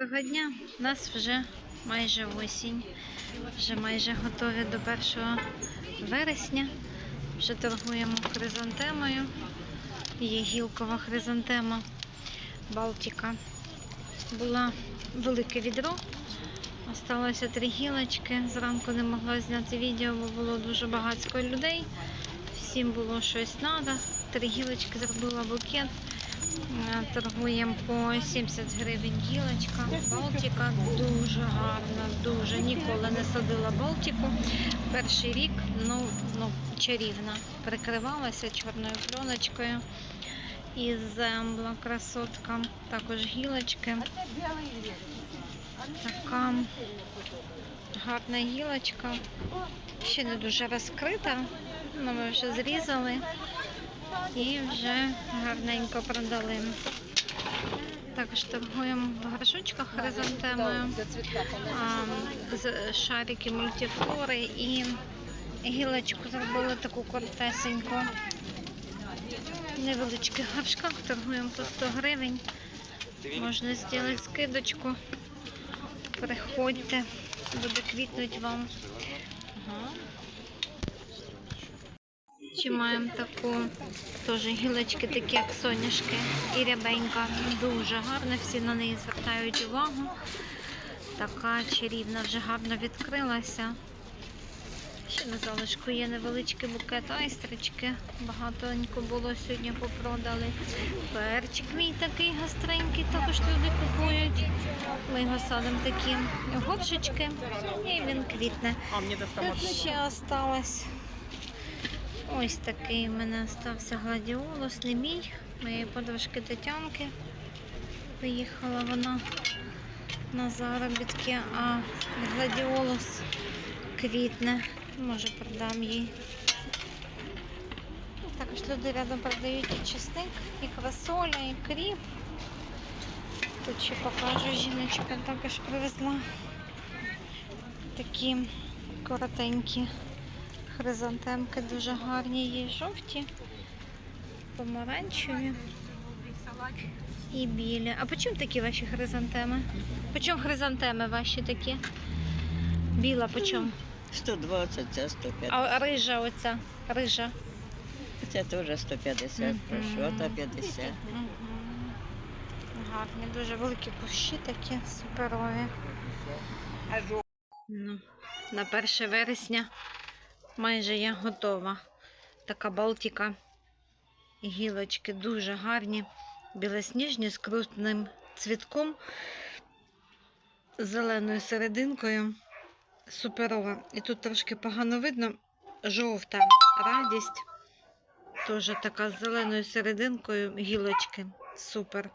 Доброго дня. У нас вже майже осінь. Вже майже готові до 1 вересня. Вже торгуємо хризантемою. Є гілкова хризантема Балтіка. Була велике відро. Осталося три гілочки. Зранку не могла зняти відео, бо було дуже багатько людей. Всім було щось треба. Три гілочки зробила букет. Е, Торгуємо по 70 гривень гілочка. Балтика дуже гарна, дуже. Ніколи не садила Балтику. Перший рік ну, ну, чарівна. Прикривалася чорною пленочкою. І земла красотка. Також гілочки. Така гарна гілочка. Ще не дуже розкрита. але ми вже зрізали і вже гарненько продали. Також торгуємо в горшочках хризантемою, шарики мультифлори і гілочку зробили таку коротесеньку. В невеличких горшках торгуємо по 100 гривень. Можна зробити скидочку. Приходьте, буде квітнути вам. Ще маємо таку теж гілочки, такі як соняшки і рябенька. Дуже гарна, всі на неї звертають увагу. Така чарівна вже гарно відкрилася. Ще на залишку є невеличкий букет айстрички. Багатонько було сьогодні попродали. Перчик мій такий гостренький, також люди купують. Ми його садимо такі горшечки і він квітне. Тут ще осталось ось такий у мене остався гладіолус, не мій, моєї подружки Тетянки. Поїхала вона на заробітки, а гладіолус квітне. Може продам їй. Також люди рядом продають і чесник, і квасоля, і кріп. Тут ще покажу, жіночка також привезла такі коротенькі хризантемки, дуже гарні, є жовті, помаранчеві і білі. А по чому такі ваші хризантеми? По чому хризантеми ваші такі? Біла по чому? 120, це 150. А рижа оця? Рижа. Це теж 150, Мгм. прошу, та 50. Мгм. Гарні, дуже великі кущі такі суперові. Ну, на 1 вересня майже я готова. Така балтика. Гілочки дуже гарні, білосніжні з крупним цвітком, з зеленою серединкою. Суперова. І тут трошки погано видно. Жовта радість. Теж така з зеленою серединкою гілочки. Супер.